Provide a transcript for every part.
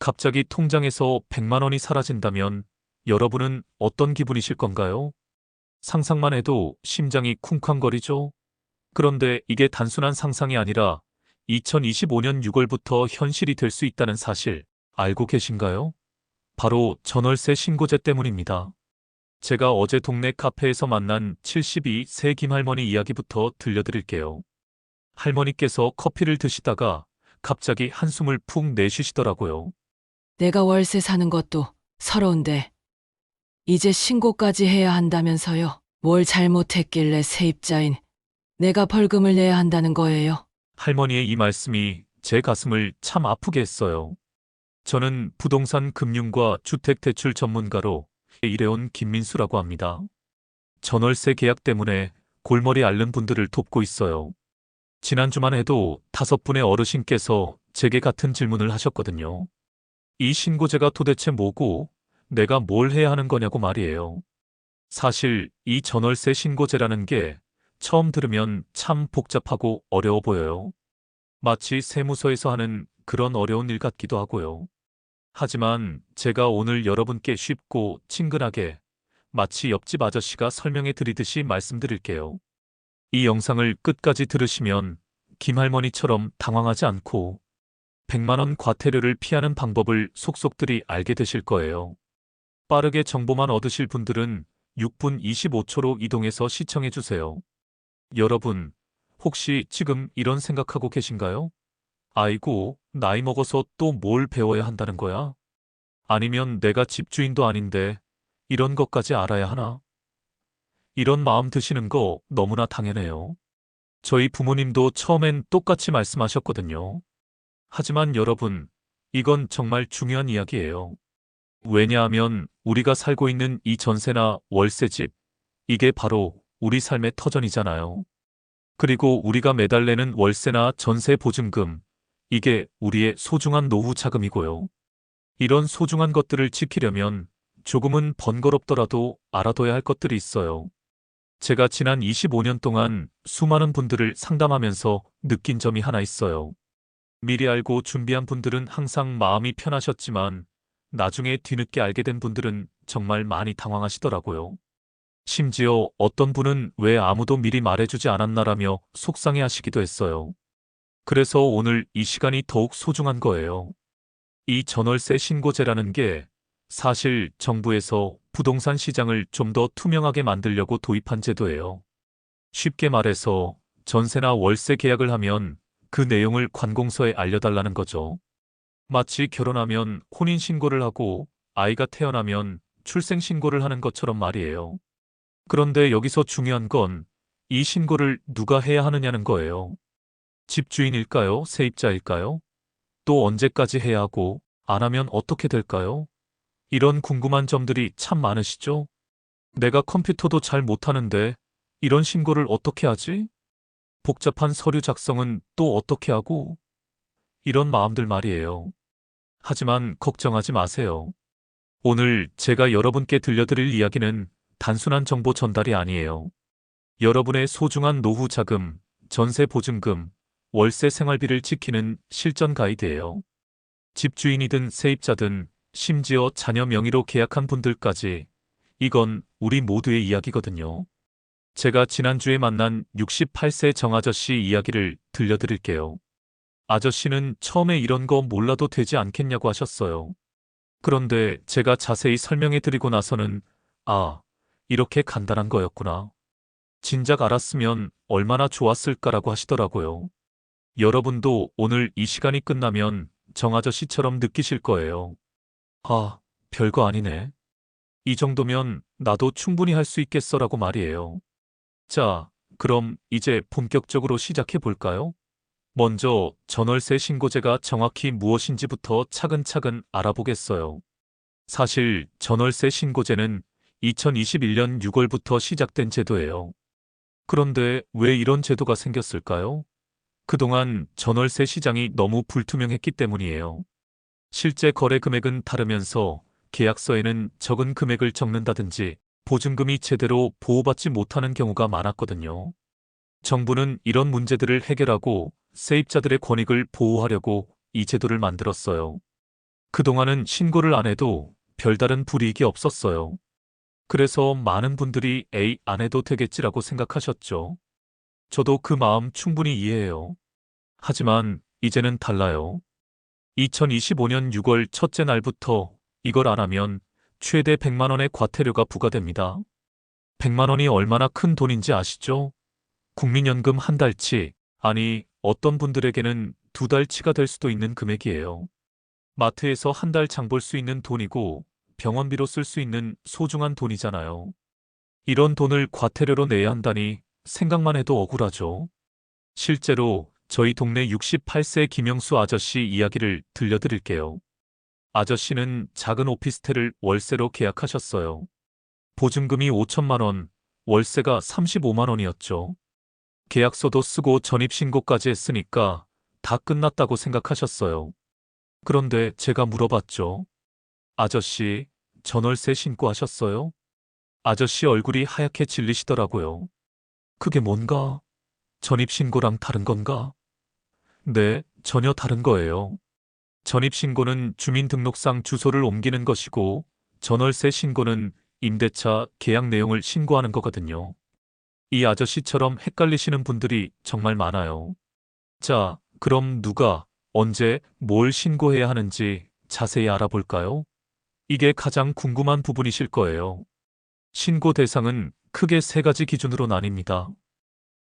갑자기 통장에서 100만 원이 사라진다면 여러분은 어떤 기분이실 건가요? 상상만 해도 심장이 쿵쾅거리죠? 그런데 이게 단순한 상상이 아니라 2025년 6월부터 현실이 될 수 있다는 사실 알고 계신가요? 바로 전월세 신고제 때문입니다. 제가 어제 동네 카페에서 만난 72세 김할머니 이야기부터 들려드릴게요. 할머니께서 커피를 드시다가 갑자기 한숨을 푹 내쉬시더라고요. 내가 월세 사는 것도 서러운데 이제 신고까지 해야 한다면서요. 뭘 잘못했길래 세입자인 내가 벌금을 내야 한다는 거예요. 할머니의 이 말씀이 제 가슴을 참 아프게 했어요. 저는 부동산 금융과 주택대출 전문가로 일해온 김민수라고 합니다. 전월세 계약 때문에 골머리 앓는 분들을 돕고 있어요. 지난주만 해도 다섯 분의 어르신께서 제게 같은 질문을 하셨거든요. 이 신고제가 도대체 뭐고 내가 뭘 해야 하는 거냐고 말이에요. 사실 이 전월세 신고제라는 게 처음 들으면 참 복잡하고 어려워 보여요. 마치 세무서에서 하는 그런 어려운 일 같기도 하고요. 하지만 제가 오늘 여러분께 쉽고 친근하게 마치 옆집 아저씨가 설명해 드리듯이 말씀드릴게요. 이 영상을 끝까지 들으시면 김할머니처럼 당황하지 않고 100만원 과태료를 피하는 방법을 속속들이 알게 되실 거예요. 빠르게 정보만 얻으실 분들은 6분 25초로 이동해서 시청해 주세요. 여러분, 혹시 지금 이런 생각하고 계신가요? 아이고, 나이 먹어서 또 뭘 배워야 한다는 거야? 아니면 내가 집주인도 아닌데 이런 것까지 알아야 하나? 이런 마음 드시는 거 너무나 당연해요. 저희 부모님도 처음엔 똑같이 말씀하셨거든요. 하지만 여러분, 이건 정말 중요한 이야기예요. 왜냐하면 우리가 살고 있는 이 전세나 월세집, 이게 바로 우리 삶의 터전이잖아요. 그리고 우리가 매달 내는 월세나 전세 보증금, 이게 우리의 소중한 노후 자금이고요. 이런 소중한 것들을 지키려면 조금은 번거롭더라도 알아둬야 할 것들이 있어요. 제가 지난 25년 동안 수많은 분들을 상담하면서 느낀 점이 하나 있어요. 미리 알고 준비한 분들은 항상 마음이 편하셨지만 나중에 뒤늦게 알게 된 분들은 정말 많이 당황하시더라고요. 심지어 어떤 분은 왜 아무도 미리 말해주지 않았나라며 속상해 하시기도 했어요. 그래서 오늘 이 시간이 더욱 소중한 거예요. 이 전월세 신고제라는 게 사실 정부에서 부동산 시장을 좀 더 투명하게 만들려고 도입한 제도예요. 쉽게 말해서 전세나 월세 계약을 하면 그 내용을 관공서에 알려달라는 거죠. 마치 결혼하면 혼인신고를 하고 아이가 태어나면 출생신고를 하는 것처럼 말이에요. 그런데 여기서 중요한 건 이 신고를 누가 해야 하느냐는 거예요. 집주인일까요? 세입자일까요? 또 언제까지 해야 하고 안 하면 어떻게 될까요? 이런 궁금한 점들이 참 많으시죠? 내가 컴퓨터도 잘 못하는데 이런 신고를 어떻게 하지? 복잡한 서류 작성은 또 어떻게 하고? 이런 마음들 말이에요. 하지만 걱정하지 마세요. 오늘 제가 여러분께 들려드릴 이야기는 단순한 정보 전달이 아니에요. 여러분의 소중한 노후 자금, 전세 보증금, 월세 생활비를 지키는 실전 가이드예요. 집주인이든 세입자든 심지어 자녀 명의로 계약한 분들까지 이건 우리 모두의 이야기거든요. 제가 지난주에 만난 68세 정아저씨 이야기를 들려드릴게요. 아저씨는 처음에 이런 거 몰라도 되지 않겠냐고 하셨어요. 그런데 제가 자세히 설명해 드리고 나서는 아, 이렇게 간단한 거였구나. 진작 알았으면 얼마나 좋았을까라고 하시더라고요. 여러분도 오늘 이 시간이 끝나면 정아저씨처럼 느끼실 거예요. 아, 별거 아니네. 이 정도면 나도 충분히 할 수 있겠어라고 말이에요. 자, 그럼 이제 본격적으로 시작해 볼까요? 먼저 전월세 신고제가 정확히 무엇인지부터 차근차근 알아보겠어요. 사실 전월세 신고제는 2021년 6월부터 시작된 제도예요. 그런데 왜 이런 제도가 생겼을까요? 그동안 전월세 시장이 너무 불투명했기 때문이에요. 실제 거래 금액은 다르면서 계약서에는 적은 금액을 적는다든지 보증금이 제대로 보호받지 못하는 경우가 많았거든요. 정부는 이런 문제들을 해결하고 세입자들의 권익을 보호하려고 이 제도를 만들었어요. 그동안은 신고를 안 해도 별다른 불이익이 없었어요. 그래서 많은 분들이 에이, 안 해도 되겠지라고 생각하셨죠. 저도 그 마음 충분히 이해해요. 하지만 이제는 달라요. 2025년 6월 첫째 날부터 이걸 안 하면 최대 100만 원의 과태료가 부과됩니다. 100만 원이 얼마나 큰 돈인지 아시죠? 국민연금 한 달치, 아니, 어떤 분들에게는 두 달치가 될 수도 있는 금액이에요. 마트에서 한 달 장 볼 수 있는 돈이고 병원비로 쓸 수 있는 소중한 돈이잖아요. 이런 돈을 과태료로 내야 한다니 생각만 해도 억울하죠. 실제로 저희 동네 68세 김영수 아저씨 이야기를 들려드릴게요. 아저씨는 작은 오피스텔을 월세로 계약하셨어요. 보증금이 5천만 원, 월세가 35만 원이었죠. 계약서도 쓰고 전입신고까지 했으니까 다 끝났다고 생각하셨어요. 그런데 제가 물어봤죠. 아저씨, 전월세 신고하셨어요? 아저씨 얼굴이 하얗게 질리시더라고요. 그게 뭔가? 전입신고랑 다른 건가? 네, 전혀 다른 거예요. 전입신고는 주민등록상 주소를 옮기는 것이고, 전월세 신고는 임대차 계약 내용을 신고하는 거거든요. 이 아저씨처럼 헷갈리시는 분들이 정말 많아요. 자, 그럼 누가, 언제, 뭘 신고해야 하는지 자세히 알아볼까요? 이게 가장 궁금한 부분이실 거예요. 신고 대상은 크게 세 가지 기준으로 나뉩니다.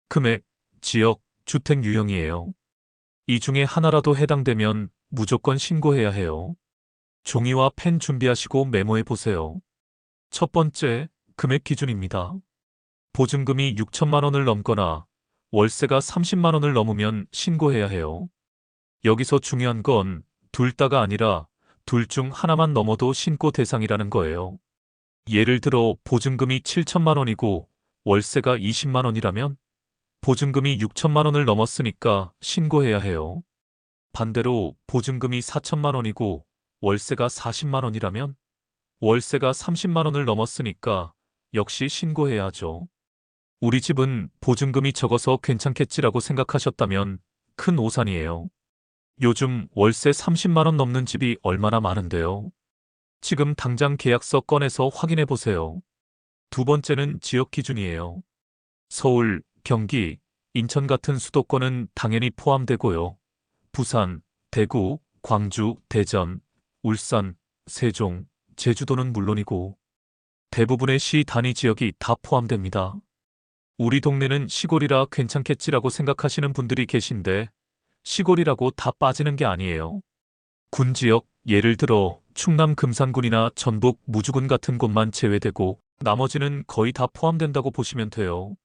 금액, 지역, 주택 유형이에요. 이 중에 하나라도 해당되면 무조건 신고해야 해요. 종이와 펜 준비하시고 메모해 보세요. 첫 번째, 금액 기준입니다. 보증금이 6천만 원을 넘거나 월세가 30만 원을 넘으면 신고해야 해요. 여기서 중요한 건 둘 다가 아니라 둘 중 하나만 넘어도 신고 대상이라는 거예요. 예를 들어 보증금이 7천만 원이고 월세가 20만 원이라면 보증금이 6천만 원을 넘었으니까 신고해야 해요. 반대로 보증금이 4천만 원이고 월세가 40만 원이라면 월세가 30만 원을 넘었으니까 역시 신고해야 하죠. 우리 집은 보증금이 적어서 괜찮겠지라고 생각하셨다면 큰 오산이에요. 요즘 월세 30만 원 넘는 집이 얼마나 많은데요. 지금 당장 계약서 꺼내서 확인해 보세요. 두 번째는 지역 기준이에요. 서울, 경기, 인천 같은 수도권은 당연히 포함되고요. 부산, 대구, 광주, 대전, 울산, 세종, 제주도는 물론이고 대부분의 시 단위 지역이 다 포함됩니다. 우리 동네는 시골이라 괜찮겠지라고 생각하시는 분들이 계신데 시골이라고 다 빠지는 게 아니에요. 군 지역, 예를 들어 충남 금산군이나 전북 무주군 같은 곳만 제외되고 나머지는 거의 다 포함된다고 보시면 돼요.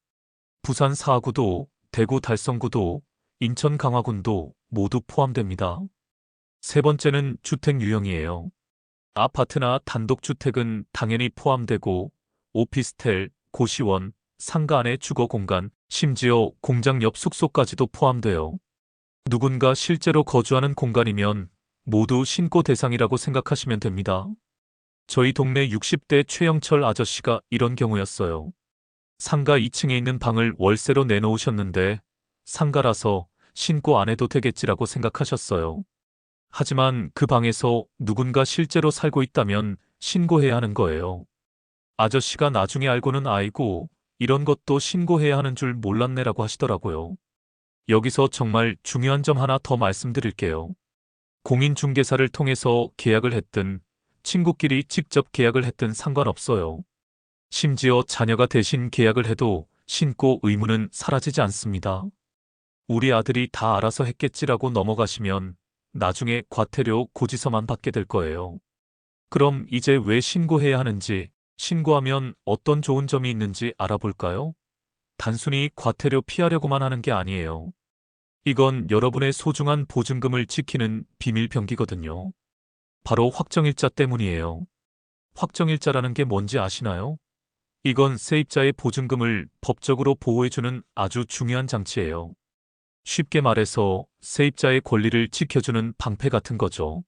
부산 사하구도, 대구 달성구도, 인천 강화군도 모두 포함됩니다. 세 번째는 주택 유형이에요. 아파트나 단독주택은 당연히 포함되고 오피스텔, 고시원, 상가 안의 주거 공간, 심지어 공장 옆 숙소까지도 포함돼요. 누군가 실제로 거주하는 공간이면 모두 신고 대상이라고 생각하시면 됩니다. 저희 동네 60대 최영철 아저씨가 이런 경우였어요. 상가 2층에 있는 방을 월세로 내놓으셨는데 상가라서 신고 안 해도 되겠지라고 생각하셨어요. 하지만 그 방에서 누군가 실제로 살고 있다면 신고해야 하는 거예요. 아저씨가 나중에 알고는 아이고 이런 것도 신고해야 하는 줄 몰랐네라고 하시더라고요. 여기서 정말 중요한 점 하나 더 말씀드릴게요. 공인중개사를 통해서 계약을 했든 친구끼리 직접 계약을 했든 상관없어요. 심지어 자녀가 대신 계약을 해도 신고 의무는 사라지지 않습니다. 우리 아들이 다 알아서 했겠지라고 넘어가시면 나중에 과태료 고지서만 받게 될 거예요. 그럼 이제 왜 신고해야 하는지, 신고하면 어떤 좋은 점이 있는지 알아볼까요? 단순히 과태료 피하려고만 하는 게 아니에요. 이건 여러분의 소중한 보증금을 지키는 비밀병기거든요. 바로 확정일자 때문이에요. 확정일자라는 게 뭔지 아시나요? 이건 세입자의 보증금을 법적으로 보호해주는 아주 중요한 장치예요. 쉽게 말해서 세입자의 권리를 지켜주는 방패 같은 거죠.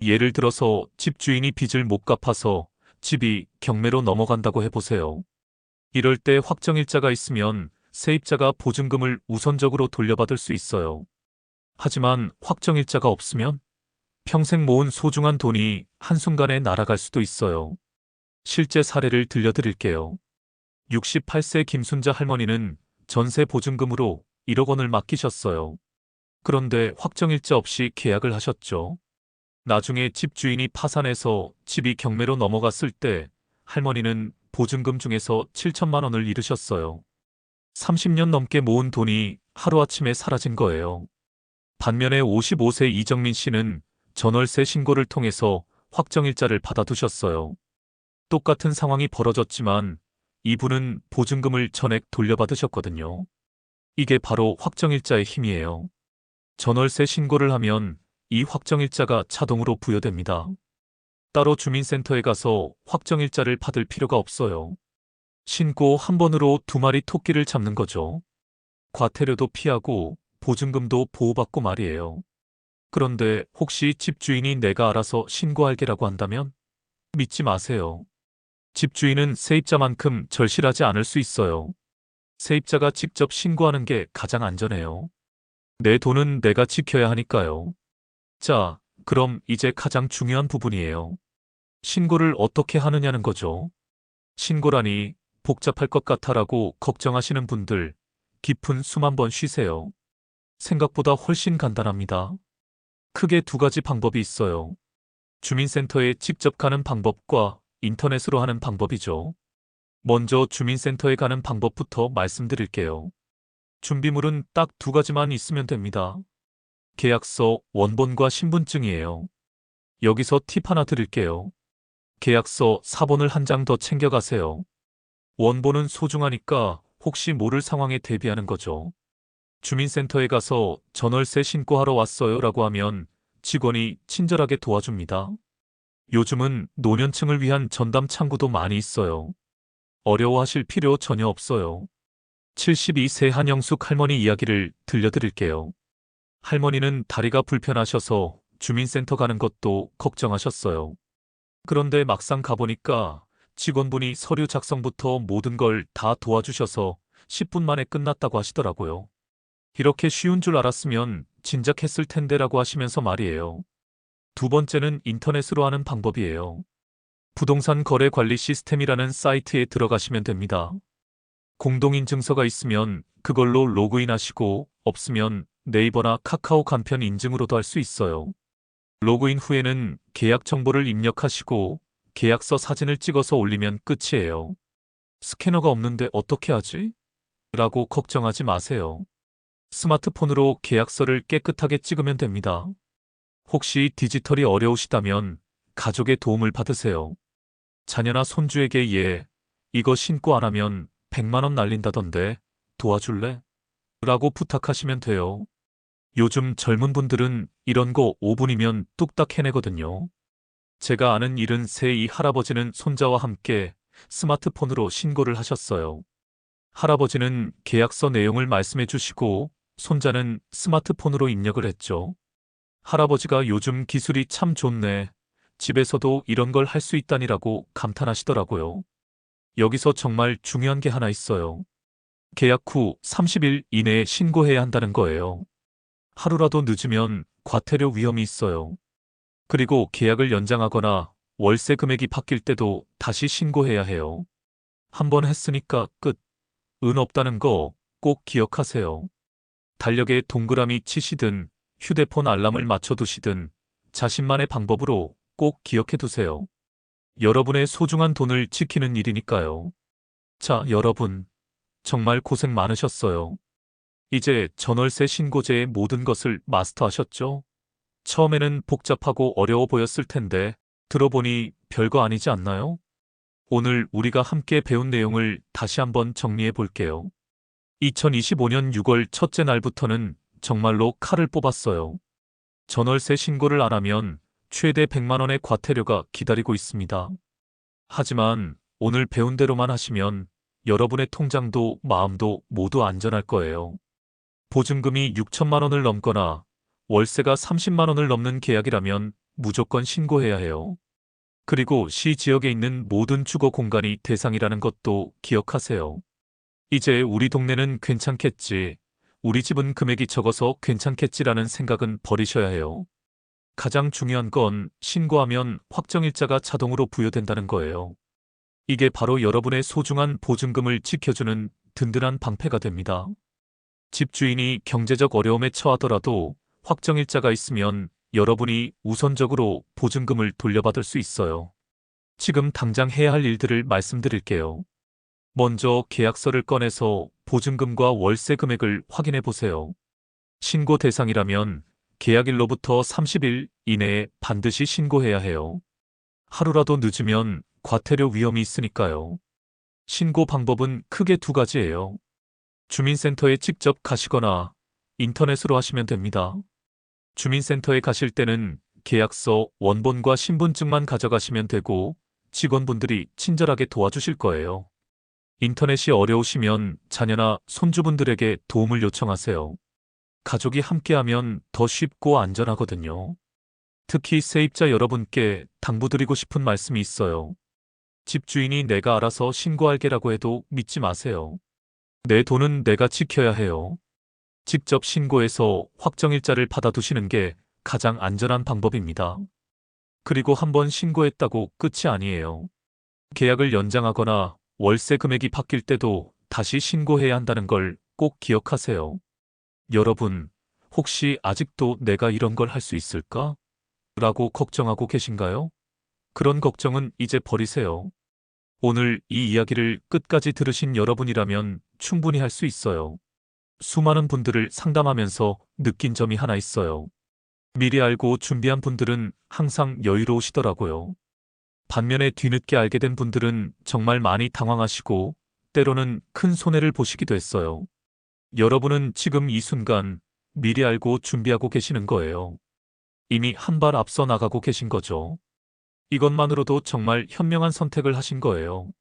예를 들어서 집주인이 빚을 못 갚아서 집이 경매로 넘어간다고 해보세요. 이럴 때 확정일자가 있으면 세입자가 보증금을 우선적으로 돌려받을 수 있어요. 하지만 확정일자가 없으면 평생 모은 소중한 돈이 한순간에 날아갈 수도 있어요. 실제 사례를 들려드릴게요. 68세 김순자 할머니는 전세 보증금으로 1억 원을 맡기셨어요. 그런데 확정일자 없이 계약을 하셨죠. 나중에 집 주인이 파산해서 집이 경매로 넘어갔을 때 할머니는 보증금 중에서 7천만 원을 잃으셨어요. 30년 넘게 모은 돈이 하루아침에 사라진 거예요. 반면에 55세 이정민 씨는 전월세 신고를 통해서 확정일자를 받아두셨어요. 똑같은 상황이 벌어졌지만 이분은 보증금을 전액 돌려받으셨거든요. 이게 바로 확정일자의 힘이에요. 전월세 신고를 하면 이 확정일자가 자동으로 부여됩니다. 따로 주민센터에 가서 확정일자를 받을 필요가 없어요. 신고 한 번으로 두 마리 토끼를 잡는 거죠. 과태료도 피하고 보증금도 보호받고 말이에요. 그런데 혹시 집주인이 내가 알아서 신고할게라고 한다면 믿지 마세요. 집주인은 세입자만큼 절실하지 않을 수 있어요. 세입자가 직접 신고하는 게 가장 안전해요. 내 돈은 내가 지켜야 하니까요. 자, 그럼 이제 가장 중요한 부분이에요. 신고를 어떻게 하느냐는 거죠. 신고라니 복잡할 것 같아라고 걱정하시는 분들 깊은 숨 한 번 쉬세요. 생각보다 훨씬 간단합니다. 크게 두 가지 방법이 있어요. 주민센터에 직접 가는 방법과 인터넷으로 하는 방법이죠. 먼저 주민센터에 가는 방법부터 말씀드릴게요. 준비물은 딱 두 가지만 있으면 됩니다. 계약서, 원본과 신분증이에요. 여기서 팁 하나 드릴게요. 계약서 사본을 한 장 더 챙겨가세요. 원본은 소중하니까 혹시 모를 상황에 대비하는 거죠. 주민센터에 가서 전월세 신고하러 왔어요 라고 하면 직원이 친절하게 도와줍니다. 요즘은 노년층을 위한 전담 창구도 많이 있어요. 어려워하실 필요 전혀 없어요. 72세 한영숙 할머니 이야기를 들려드릴게요. 할머니는 다리가 불편하셔서 주민센터 가는 것도 걱정하셨어요. 그런데 막상 가보니까 직원분이 서류 작성부터 모든 걸 다 도와주셔서 10분 만에 끝났다고 하시더라고요. 이렇게 쉬운 줄 알았으면 진작 했을 텐데라고 하시면서 말이에요. 두 번째는 인터넷으로 하는 방법이에요. 부동산 거래 관리 시스템이라는 사이트에 들어가시면 됩니다. 공동인증서가 있으면 그걸로 로그인 하시고 없으면 네이버나 카카오 간편 인증으로도 할 수 있어요. 로그인 후에는 계약 정보를 입력하시고 계약서 사진을 찍어서 올리면 끝이에요. 스캐너가 없는데 어떻게 하지? 라고 걱정하지 마세요. 스마트폰으로 계약서를 깨끗하게 찍으면 됩니다. 혹시 디지털이 어려우시다면 가족의 도움을 받으세요. 자녀나 손주에게 예, 이거 신고 안 하면 100만원 날린다던데 도와줄래? 라고 부탁하시면 돼요. 요즘 젊은 분들은 이런 거 5분이면 뚝딱 해내거든요. 제가 아는 73이 할아버지는 손자와 함께 스마트폰으로 신고를 하셨어요. 할아버지는 계약서 내용을 말씀해 주시고 손자는 스마트폰으로 입력을 했죠. 할아버지가 요즘 기술이 참 좋네. 집에서도 이런 걸 할 수 있다니라고 감탄하시더라고요. 여기서 정말 중요한 게 하나 있어요. 계약 후 30일 이내에 신고해야 한다는 거예요. 하루라도 늦으면 과태료 위험이 있어요. 그리고 계약을 연장하거나 월세 금액이 바뀔 때도 다시 신고해야 해요. 한 번 했으니까 끝. 은 없다는 거 꼭 기억하세요. 달력에 동그라미 치시든 휴대폰 알람을 맞춰두시든 자신만의 방법으로 꼭 기억해 두세요. 여러분의 소중한 돈을 지키는 일이니까요. 자, 여러분. 정말 고생 많으셨어요. 이제 전월세 신고제의 모든 것을 마스터하셨죠? 처음에는 복잡하고 어려워 보였을 텐데 들어보니 별거 아니지 않나요? 오늘 우리가 함께 배운 내용을 다시 한번 정리해 볼게요. 2025년 6월 첫째 날부터는 정말로 칼을 뽑았어요. 전월세 신고를 안 하면 최대 100만 원의 과태료가 기다리고 있습니다. 하지만 오늘 배운 대로만 하시면 여러분의 통장도 마음도 모두 안전할 거예요. 보증금이 6천만 원을 넘거나 월세가 30만 원을 넘는 계약이라면 무조건 신고해야 해요. 그리고 시 지역에 있는 모든 주거 공간이 대상이라는 것도 기억하세요. 이제 우리 동네는 괜찮겠지. 우리 집은 금액이 적어서 괜찮겠지라는 생각은 버리셔야 해요. 가장 중요한 건 신고하면 확정일자가 자동으로 부여된다는 거예요. 이게 바로 여러분의 소중한 보증금을 지켜주는 든든한 방패가 됩니다. 집주인이 경제적 어려움에 처하더라도 확정일자가 있으면 여러분이 우선적으로 보증금을 돌려받을 수 있어요. 지금 당장 해야 할 일들을 말씀드릴게요. 먼저 계약서를 꺼내서 보증금과 월세 금액을 확인해 보세요. 신고 대상이라면 계약일로부터 30일 이내에 반드시 신고해야 해요. 하루라도 늦으면 과태료 위험이 있으니까요. 신고 방법은 크게 두 가지예요. 주민센터에 직접 가시거나 인터넷으로 하시면 됩니다. 주민센터에 가실 때는 계약서, 원본과 신분증만 가져가시면 되고 직원분들이 친절하게 도와주실 거예요. 인터넷이 어려우시면 자녀나 손주분들에게 도움을 요청하세요. 가족이 함께하면 더 쉽고 안전하거든요. 특히 세입자 여러분께 당부드리고 싶은 말씀이 있어요. 집주인이 내가 알아서 신고할게라고 해도 믿지 마세요. 내 돈은 내가 지켜야 해요. 직접 신고해서 확정일자를 받아두시는 게 가장 안전한 방법입니다. 그리고 한번 신고했다고 끝이 아니에요. 계약을 연장하거나 월세 금액이 바뀔 때도 다시 신고해야 한다는 걸 꼭 기억하세요. 여러분, 혹시 아직도 내가 이런 걸 할 수 있을까? 라고 걱정하고 계신가요? 그런 걱정은 이제 버리세요. 오늘 이 이야기를 끝까지 들으신 여러분이라면 충분히 할 수 있어요. 수많은 분들을 상담하면서 느낀 점이 하나 있어요. 미리 알고 준비한 분들은 항상 여유로우시더라고요. 반면에 뒤늦게 알게 된 분들은 정말 많이 당황하시고 때로는 큰 손해를 보시기도 했어요. 여러분은 지금 이 순간 미리 알고 준비하고 계시는 거예요. 이미 한 발 앞서 나가고 계신 거죠. 이것만으로도 정말 현명한 선택을 하신 거예요.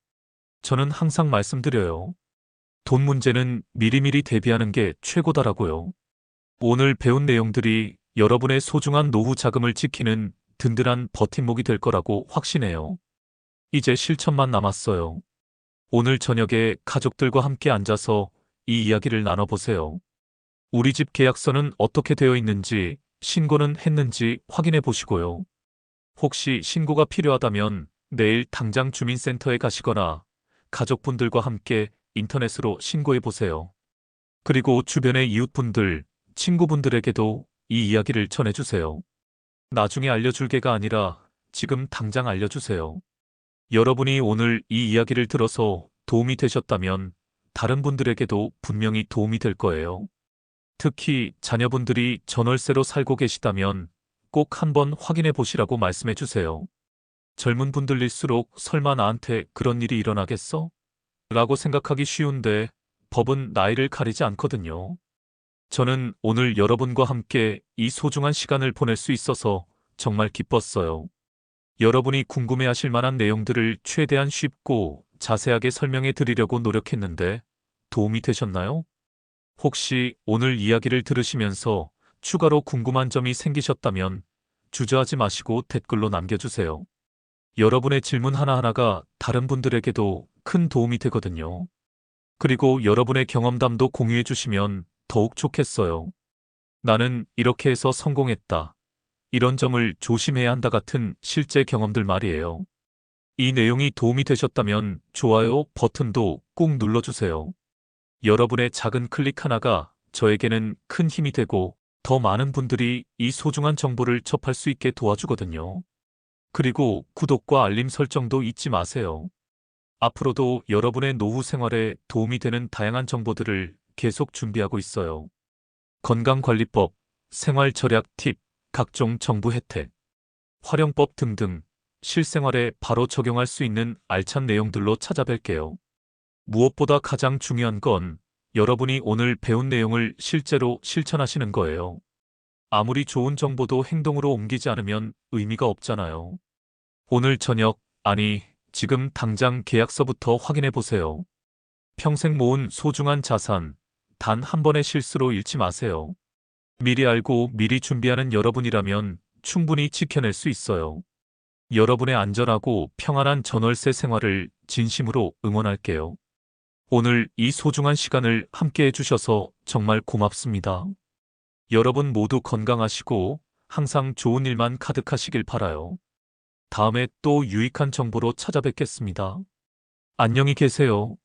저는 항상 말씀드려요. 돈 문제는 미리미리 대비하는 게 최고다라고요. 오늘 배운 내용들이 여러분의 소중한 노후 자금을 지키는 든든한 버팀목이 될 거라고 확신해요. 이제 실천만 남았어요. 오늘 저녁에 가족들과 함께 앉아서 이 이야기를 나눠보세요. 우리 집 계약서는 어떻게 되어 있는지, 신고는 했는지 확인해 보시고요. 혹시 신고가 필요하다면 내일 당장 주민센터에 가시거나 가족분들과 함께 인터넷으로 신고해 보세요. 그리고 주변의 이웃분들, 친구분들에게도 이 이야기를 전해주세요. 나중에 알려줄 게가 아니라 지금 당장 알려주세요. 여러분이 오늘 이 이야기를 들어서 도움이 되셨다면 다른 분들에게도 분명히 도움이 될 거예요. 특히 자녀분들이 전월세로 살고 계시다면 꼭 한번 확인해 보시라고 말씀해 주세요. 젊은 분들일수록 설마 나한테 그런 일이 일어나겠어? 라고 생각하기 쉬운데 법은 나이를 가리지 않거든요. 저는 오늘 여러분과 함께 이 소중한 시간을 보낼 수 있어서 정말 기뻤어요. 여러분이 궁금해 하실 만한 내용들을 최대한 쉽고 자세하게 설명해 드리려고 노력했는데 도움이 되셨나요? 혹시 오늘 이야기를 들으시면서 추가로 궁금한 점이 생기셨다면 주저하지 마시고 댓글로 남겨주세요. 여러분의 질문 하나하나가 다른 분들에게도 큰 도움이 되거든요. 그리고 여러분의 경험담도 공유해 주시면 더욱 좋겠어요. 나는 이렇게 해서 성공했다. 이런 점을 조심해야 한다 같은 실제 경험들 말이에요. 이 내용이 도움이 되셨다면 좋아요 버튼도 꼭 눌러주세요. 여러분의 작은 클릭 하나가 저에게는 큰 힘이 되고 더 많은 분들이 이 소중한 정보를 접할 수 있게 도와주거든요. 그리고 구독과 알림 설정도 잊지 마세요. 앞으로도 여러분의 노후 생활에 도움이 되는 다양한 정보들을 계속 준비하고 있어요. 건강관리법, 생활 절약 팁, 각종 정부 혜택, 활용법 등등 실생활에 바로 적용할 수 있는 알찬 내용들로 찾아뵐게요. 무엇보다 가장 중요한 건 여러분이 오늘 배운 내용을 실제로 실천하시는 거예요. 아무리 좋은 정보도 행동으로 옮기지 않으면 의미가 없잖아요. 오늘 저녁, 아니, 지금 당장 계약서부터 확인해 보세요. 평생 모은 소중한 자산, 단 한 번의 실수로 잃지 마세요. 미리 알고 미리 준비하는 여러분이라면 충분히 지켜낼 수 있어요. 여러분의 안전하고 평안한 전월세 생활을 진심으로 응원할게요. 오늘 이 소중한 시간을 함께 해주셔서 정말 고맙습니다. 여러분 모두 건강하시고 항상 좋은 일만 가득하시길 바라요. 다음에 또 유익한 정보로 찾아뵙겠습니다. 안녕히 계세요.